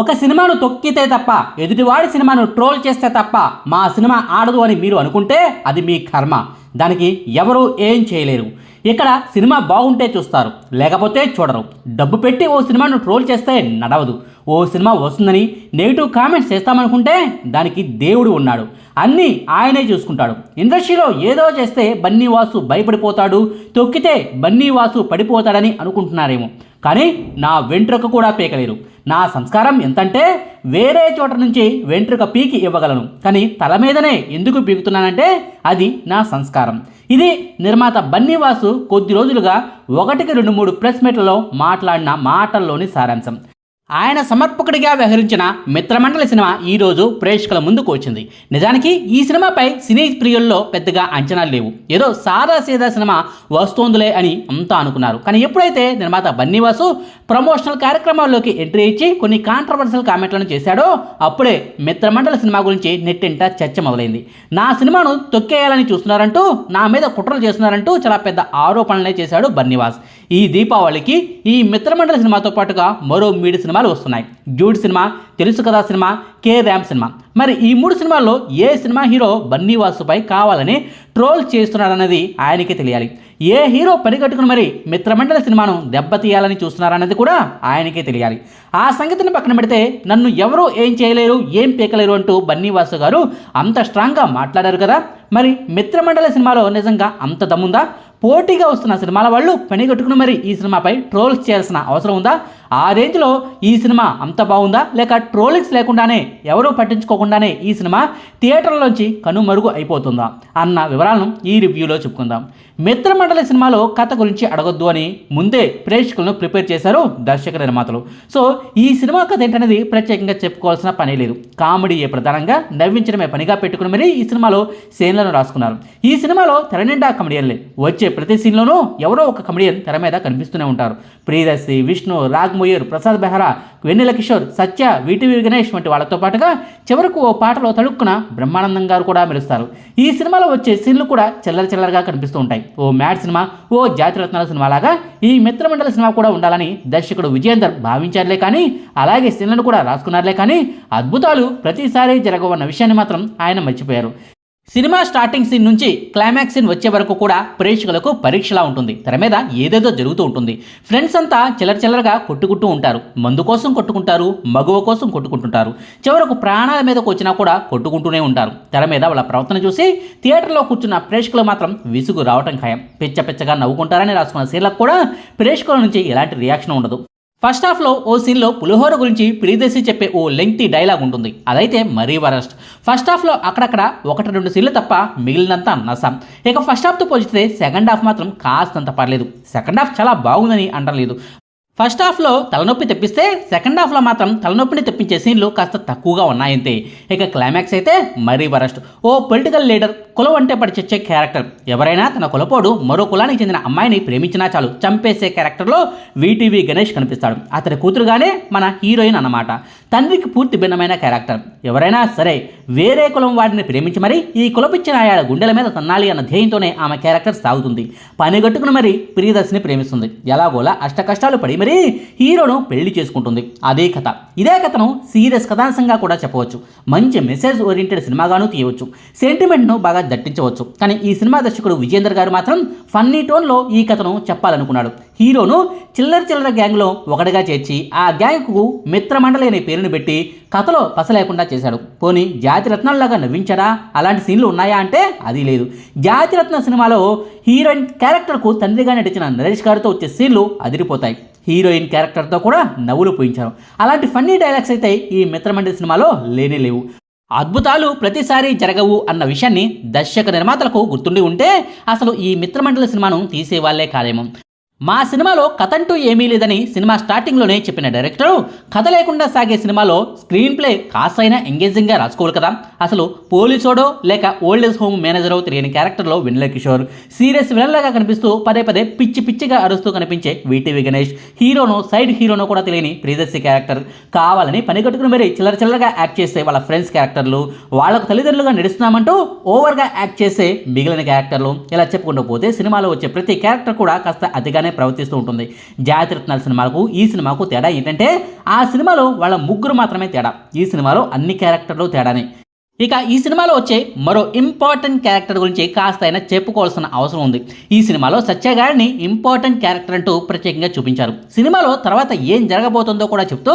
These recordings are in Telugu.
ఒక సినిమాను తొక్కితే తప్ప ఎదుటివాడి సినిమాను ట్రోల్ చేస్తే తప్ప మా సినిమా ఆడదు అని మీరు అనుకుంటే అది మీ కర్మ. దానికి ఎవరూ ఏం చేయలేరు. ఇక్కడ సినిమా బాగుంటే చూస్తారు లేకపోతే చూడరు. డబ్బు పెట్టి ఓ సినిమాను ట్రోల్ చేస్తే నడవదు. ఓ సినిమా వస్తుందని నెగిటివ్ కామెంట్స్ చేస్తామనుకుంటే దానికి దేవుడు ఉన్నాడు. అన్నీ ఆయనే చూసుకుంటాడు. ఇండస్ట్రీలో ఏదో చేస్తే బన్నీవాసు భయపడిపోతాడు తొక్కితే బన్నీవాసు పడిపోతాడని అనుకుంటున్నారేమో. కానీ నా వెంట్రుక కూడా పీకలేరు నా సంస్కారం ఎంతంటే వేరే చోట నుంచి వెంట్రుక పీకి ఇవ్వగలను. కానీ తల మీదనే ఎందుకు పీకుతున్నానంటే అది నా సంస్కారం. ఇది నిర్మాత బన్నీవాసు కొద్ది రోజులుగా ఒకటికి రెండు మూడు ప్రెస్ మీట్లలో మాట్లాడిన మాటల్లోని సారాంశం. ఆయన సమర్పకుడిగా వ్యవహరించిన మిత్రమండలి సినిమా ఈరోజు ప్రేక్షకుల ముందుకు వచ్చింది. నిజానికి ఈ సినిమాపై సినీ ప్రియుల్లో పెద్దగా అంచనాలు లేవు. ఏదో సాదా సీదా సినిమా వస్తోందిలే అని అంతా అనుకున్నారు. కానీ ఎప్పుడైతే నిర్మాత బన్నీవాసు ప్రమోషనల్ కార్యక్రమాల్లోకి ఎంట్రీ ఇచ్చి కొన్ని కాంట్రవర్షియల్ కామెంట్లను చేశాడో అప్పుడే మిత్రమండలి సినిమా గురించి నెట్టింట చర్చ మొదలైంది. నా సినిమాను తొక్కేయాలని చూస్తున్నారంటూ నా మీద కుట్రలు చేస్తున్నారంటూ చాలా పెద్ద ఆరోపణలే చేశాడు బన్నీవాస్. ఈ దీపావళికి ఈ మిత్రమండలి సినిమాతో పాటుగా మరో మూడు సినిమాలు వస్తున్నాయి. జూడ్ సినిమా తెలుసు కదా సినిమా కే ర్యామ్ సినిమా. మరి ఈ మూడు సినిమాల్లో ఏ సినిమా హీరో బన్నీవాసుపై కావాలని ట్రోల్ చేస్తున్నాడన్నది ఆయనకే తెలియాలి. ఏ హీరో పరిగట్టుకుని మరి మిత్రమండలి సినిమాను దెబ్బతీయాలని చూస్తున్నారన్నది కూడా ఆయనకే తెలియాలి. ఆ సంగతిని పక్కన పెడితే నన్ను ఎవరూ ఏం చేయలేరు ఏం పీకలేరు అంటూ బన్నీవాసు గారు అంత స్ట్రాంగ్గా మాట్లాడారు కదా. మరి మిత్రమండలి సినిమాలో నిజంగా అంత దమ్ముందా? పోటీగా వస్తున్న సినిమాల వాళ్ళు పనిగట్టుకుని మరి ఈ సినిమాపై ట్రోల్స్ చేయాల్సిన అవసరం ఉందా? ఆ రేంజ్లో ఈ సినిమా అంత బాగుందా? లేక ట్రోలింగ్స్ లేకుండానే ఎవరూ పట్టించుకోకుండానే ఈ సినిమా థియేటర్లోంచి కనుమరుగు అయిపోతుందా? అన్న వివరాలను ఈ రివ్యూలో చెప్పుకుందాం. మిత్రమండలి సినిమాలో కథ గురించి అడగొద్దు అని ముందే ప్రేక్షకులను ప్రిపేర్ చేశారు దర్శక నిర్మాతలు. సో ఈ సినిమా కథ ఏంటనేది ప్రత్యేకంగా చెప్పుకోవాల్సిన పని లేదు. కామెడీయే ప్రధానంగా నవ్వించడమే పనిగా పెట్టుకుని మరీ ఈ సినిమాలో సీన్లను రాసుకున్నారు. ఈ సినిమాలో తెర నిండా కమెడియన్లే వచ్చే ప్రతి సీన్లోనూ ఎవరో ఒక కమెడియన్ తెర మీద కనిపిస్తూనే ఉంటారు. ప్రియదర్శి విష్ణు రాగ్మోయర్ ప్రసాద్ బెహ్రా వెన్నెల కిషోర్ సత్య వీటివి గణేష్ వంటి వాళ్ళతో పాటుగా చివరకు ఓ పాటలో తడుక్కున బ్రహ్మానందం గారు కూడా మెరుస్తారు. ఈ సినిమాలో వచ్చే సీన్లు కూడా చిల్లర చిల్లరగా కనిపిస్తూ ఉంటాయి. ఓ మ్యాడ్ సినిమా ఓ జాతిరత్నాల సినిమా లాగా ఈ మిత్రమండల సినిమా కూడా ఉండాలని దర్శకుడు విజయేందర్ భావించారులే కానీ అలాగే సీన్లను కూడా రాసుకున్నారులే కానీ అద్భుతాలు ప్రతిసారి జరగవన్న విషయాన్ని మాత్రం ఆయన మర్చిపోయారు. సినిమా స్టార్టింగ్ సీన్ నుంచి క్లైమాక్స్ సీన్ వచ్చే వరకు కూడా ప్రేక్షకులకు పరీక్షలా ఉంటుంది. తెర మీద ఏదేదో జరుగుతూ ఉంటుంది. ఫ్రెండ్స్ అంతా చిల్లర చిల్లరగా కొట్టుకుంటూ ఉంటారు. మందు కోసం కొట్టుకుంటారు మగువ కోసం కొట్టుకుంటుంటారు. చివరకు ప్రాణాల మీదకు వచ్చినా కూడా కొట్టుకుంటూనే ఉంటారు. తెర మీద వాళ్ళ ప్రవర్తన చూసి థియేటర్లో కూర్చున్న ప్రేక్షకులు మాత్రం విసుగు రావటం ఖాయం. పిచ్చ పిచ్చగా నవ్వుకుంటారని రాసుకున్న సీన్లకు కూడా ప్రేక్షకుల నుంచి ఎలాంటి రియాక్షన్ ఉండదు. ఫస్ట్ హాఫ్లో ఓ సీన్లో పులిహోర గురించి ప్రియదర్శి చెప్పే ఓ లెంగ్తీ డైలాగ్ ఉంటుంది. అదైతే మరీ వరస్ట్. ఫస్ట్ హాఫ్లో అక్కడక్కడ ఒకటి రెండు సీన్లు తప్ప మిగిలినంత నసాం. ఇక ఫస్ట్ హాఫ్తో పోల్చితే సెకండ్ హాఫ్ మాత్రం కాస్తంత పర్లేదు. సెకండ్ హాఫ్ చాలా బాగుందని అంటలేదు. ఫస్ట్ హాఫ్లో తలనొప్పి తెప్పిస్తే సెకండ్ హాఫ్లో మాత్రం తలనొప్పిని తెప్పించే సీన్లు కాస్త తక్కువగా ఉన్నాయంతే. ఇక క్లైమాక్స్ అయితే మరీ వరస్ట్. ఓ పొలిటికల్ లీడర్ కులం అంటే పడి చచ్చే క్యారెక్టర్ ఎవరైనా తన కులపోడు మరో కులానికి చెందిన అమ్మాయిని ప్రేమించినా చాలు. చంపేసే క్యారెక్టర్లో వీటీవీ గణేష్ కనిపిస్తాడు. అతని కూతురుగానే మన హీరోయిన్ అన్నమాట. తండ్రికి పూర్తి భిన్నమైన క్యారెక్టర్ ఎవరైనా సరే వేరే కులం వాడిని ప్రేమించి మరి ఈ కులపిచ్చిన ఆయా గుండెల మీద తన్నాలి అన్న ధ్యేయంతోనే ఆమె క్యారెక్టర్ సాగుతుంది. పనిగట్టుకుని మరి ప్రియదర్శిని ప్రేమిస్తుంది. ఎలాగోలా అష్ట కష్టాలు పడి మరీ హీరోను పెళ్ళి చేసుకుంటుంది. అదే కథ. ఇదే కథను సీరియస్ కథాంశంగా కూడా చెప్పవచ్చు. మంచి మెసేజ్ ఓరియంటెడ్ సినిమాగాను తీయవచ్చు. సెంటిమెంట్ను బాగా దట్టించవచ్చు. కానీ ఈ సినిమా దర్శకుడు విజేందర్ గారు మాత్రం ఫన్నీ టోన్లో ఈ కథను చెప్పాలనుకున్నాడు. హీరోను చిల్లర చిల్లర గ్యాంగ్లో ఒకటిగా చేర్చి ఆ గ్యాంగ్కు మిత్రమండలి అనే పేరును పెట్టి కథలో పస లేకుండా చేశాడు. పోనీ జాతిరత్నాల్లాగా నవ్వించారా అలాంటి సీన్లు ఉన్నాయా అంటే అది లేదు. జాతిరత్న సినిమాలో హీరోయిన్ క్యారెక్టర్కు తండ్రిగా నటించిన నరేష్ గారితో వచ్చే సీన్లు అదిరిపోతాయి. హీరోయిన్ క్యారెక్టర్తో కూడా నవ్వులు పోయించారు. అలాంటి ఫన్నీ డైలాగ్స్ అయితే ఈ మిత్రమండలి సినిమాలో లేనే లేవు. అద్భుతాలు ప్రతిసారి జరగవు అన్న విషయాన్ని దర్శక నిర్మాతలకు గుర్తుండి ఉంటే అసలు ఈ మిత్రమండలి సినిమాను తీసేవాళ్ళే కాదేమో మా సినిమాలో కథ అంటూ ఏమీ లేదని సినిమా స్టార్టింగ్లోనే చెప్పిన డైరెక్టరు కథ లేకుండా సాగే సినిమాలో స్క్రీన్ ప్లే కాసైనా ఎంగేజింగ్గా రాసుకోవాలి కదా. అసలు పోలీసోడో లేక ఓల్డ్ ఏజ్ హోమ్ మేనేజరో తెలియని క్యారెక్టర్లో వినలే కిషోర్. సీరియస్ విలన్లాగా కనిపిస్తూ పదే పదే పిచ్చి పిచ్చిగా అరుస్తూ కనిపించే వీటీవీ గణేష్. హీరోను సైడ్ హీరోను కూడా తెలియని ప్రియదర్శి క్యారెక్టర్. కావాలని పని కట్టుకుని మరీ చిల్లర చిల్లరగా యాక్ట్ చేసే వాళ్ళ ఫ్రెండ్స్ క్యారెక్టర్లు. వాళ్ళకు తల్లిదండ్రులుగా నడుస్తున్నామంటూ ఓవర్గా యాక్ట్ చేసే మిగిలిన క్యారెక్టర్లు. ఇలా చెప్పుకుంటూ పోతే సినిమాలో వచ్చే ప్రతి క్యారెక్టర్ కూడా కాస్త అతిగానే ప్రవర్తిస్తూ ఉంటుంది. జాతిరత్నాల సినిమాలకు ఈ సినిమాకు తేడా ఏంటంటే ఆ సినిమాలో వాళ్ళ ముగ్గురు మాత్రమే తేడా. ఈ సినిమాలో అన్ని క్యారెక్టర్లు తేడానే. ఇక ఈ సినిమాలో వచ్చే మరో ఇంపార్టెంట్ క్యారెక్టర్ గురించి కాస్త అయినా చెప్పుకోవాల్సిన అవసరం ఉంది. ఈ సినిమాలో సత్య గారిని ఇంపార్టెంట్ క్యారెక్టర్ అంటూ ప్రత్యేకంగా చూపించారు. సినిమాలో తర్వాత ఏం జరగబోతుందో కూడా చెప్తూ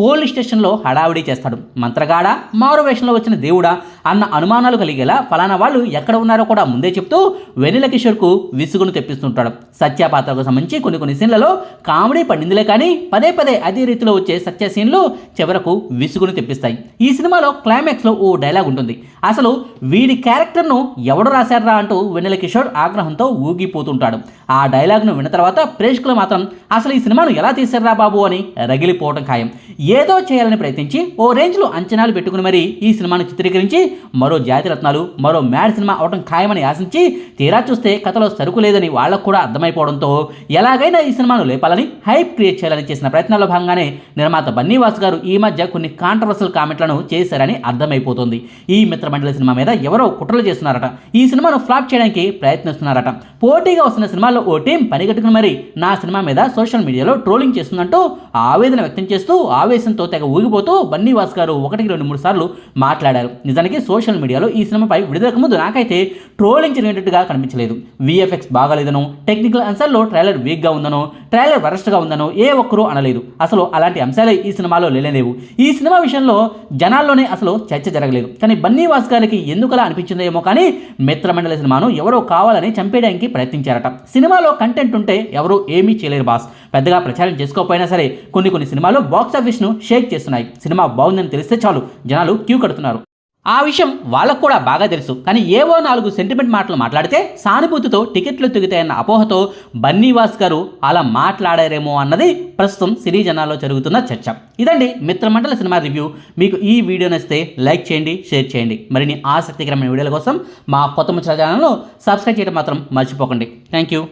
పోలీస్ స్టేషన్లో హడావిడి చేస్తాడు. మంత్రగాడ మారు వేషంలో వచ్చిన దేవుడా అన్న అనుమానాలు కలిగేలా ఫలానా వాళ్ళు ఎక్కడ ఉన్నారో కూడా ముందే చెప్తూ వెన్నెల కిషోర్కు విసుగును తెప్పిస్తుంటాడు. సత్య పాత్రకు సంబంధించి కొన్ని కొన్ని సీన్లలో కామెడీ పండిందిలే కానీ పదే పదే అదే రీతిలో వచ్చే సత్య సీన్లు చివరకు విసుగును తెప్పిస్తాయి. ఈ సినిమాలో క్లైమాక్స్లో ఓ డైలాగ్ ఉంటుంది. అసలు వీడి క్యారెక్టర్ను ఎవడు రాశారా అంటూ వెన్నెల కిషోర్ ఆగ్రహంతో ఊగిపోతుంటాడు. ఆ డైలాగ్ను విన్న తర్వాత ప్రేక్షకులు మాత్రం అసలు ఈ సినిమాను ఎలా తీశారా బాబు అని రగిలిపోవడం ఖాయం. ఏదో చేయాలని ప్రయత్నించి ఓ రేంజ్లో అంచనాలు పెట్టుకుని మరీ ఈ సినిమాను చిత్రీకరించి మరో జాతిరత్నాలు మరో మ్యాడ్ సినిమా అవడం ఖాయమని ఆశించి తీరా చూస్తే కథలో సరుకు లేదని వాళ్ళకు కూడా అర్థమైపోవడంతో ఎలాగైనా ఈ సినిమాను లేపాలని హైప్ క్రియేట్ చేయాలని చేసిన ప్రయత్నాల్లో భాగంగానే నిర్మాత బన్నీవాస్ గారు ఈ మధ్య కొన్ని కాంట్రవర్సల్ కామెంట్లను చేశారని అర్థమైపోతుంది. ఈ మిత్రమండలి సినిమా మీద ఎవరో కుట్రలు చేస్తున్నారట. ఈ సినిమాను ఫ్లాప్ చేయడానికి ప్రయత్నిస్తున్నారట. పోటీగా వస్తున్న సినిమాల్లో ఓ టీం పనిగట్టుకుని మరి నా సినిమా మీద సోషల్ మీడియాలో ట్రోలింగ్ చేస్తుందంటూ ఆవేదన వ్యక్తం చేస్తూ ఆవేశంతో తెగ ఊగిపోతూ బన్నీవాస్ గారు ఒకటికి రెండు మూడు సార్లు మాట్లాడారు. నిజానికి సోషల్ మీడియాలో ఈ సినిమాపై విడుదలకు ముందు నాకైతే ట్రోలింగ్ జరిగినట్టుగా కనిపించలేదు. విఎఫ్ఎక్స్ బాగాలేదనో టెక్నికల్ అంశాల్లో ట్రైలర్ వీక్గా ఉందనో ట్రైలర్ వరస్ట్గా ఉందనో ఏ ఒక్కరూ అనలేదు. అసలు అలాంటి అంశాలే ఈ సినిమాలో లేలేవు ఈ సినిమా విషయంలో జనాల్లోనే అసలు చర్చ జరగలేదు. కానీ బన్నీవాస్ గారికి ఎందుకలా అనిపించిందేమో కానీ మిత్రమండలి సినిమాను ఎవరో కావాలని చంపేయడానికి ప్రయత్నించారట. సినిమాలో కంటెంట్ ఉంటే ఎవరూ ఏమీ చేయలేరు బాస్. పెద్దగా ప్రచారం చేసుకోకపోయినా సరే కొన్ని కొన్ని సినిమాలు బాక్సాఫీస్ను షేక్ చేస్తున్నాయి. సినిమా బాగుందని తెలిస్తే చాలు. జనాలు క్యూ కడుతున్నారు. ఆ విషయం వాళ్ళకు కూడా బాగా తెలుసు. కానీ ఏవో నాలుగు సెంటిమెంట్ మాటలు మాట్లాడితే సానుభూతితో టికెట్లు తిగుతాయన్న అపోహతో బన్నీవాస్ గారు అలా మాట్లాడారేమో అన్నది ప్రస్తుతం సినీ జనాల్లో జరుగుతున్న చర్చ. ఇదండి మిత్రమండల సినిమా రివ్యూ. మీకు ఈ వీడియో నచ్చితే లైక్ చేయండి షేర్ చేయండి. మరిన్ని ఆసక్తికరమైన వీడియోల కోసం మా కొత్త ముచ్చట ఛానల్ను సబ్స్క్రైబ్ చేయడం మాత్రం మర్చిపోకండి. Thank you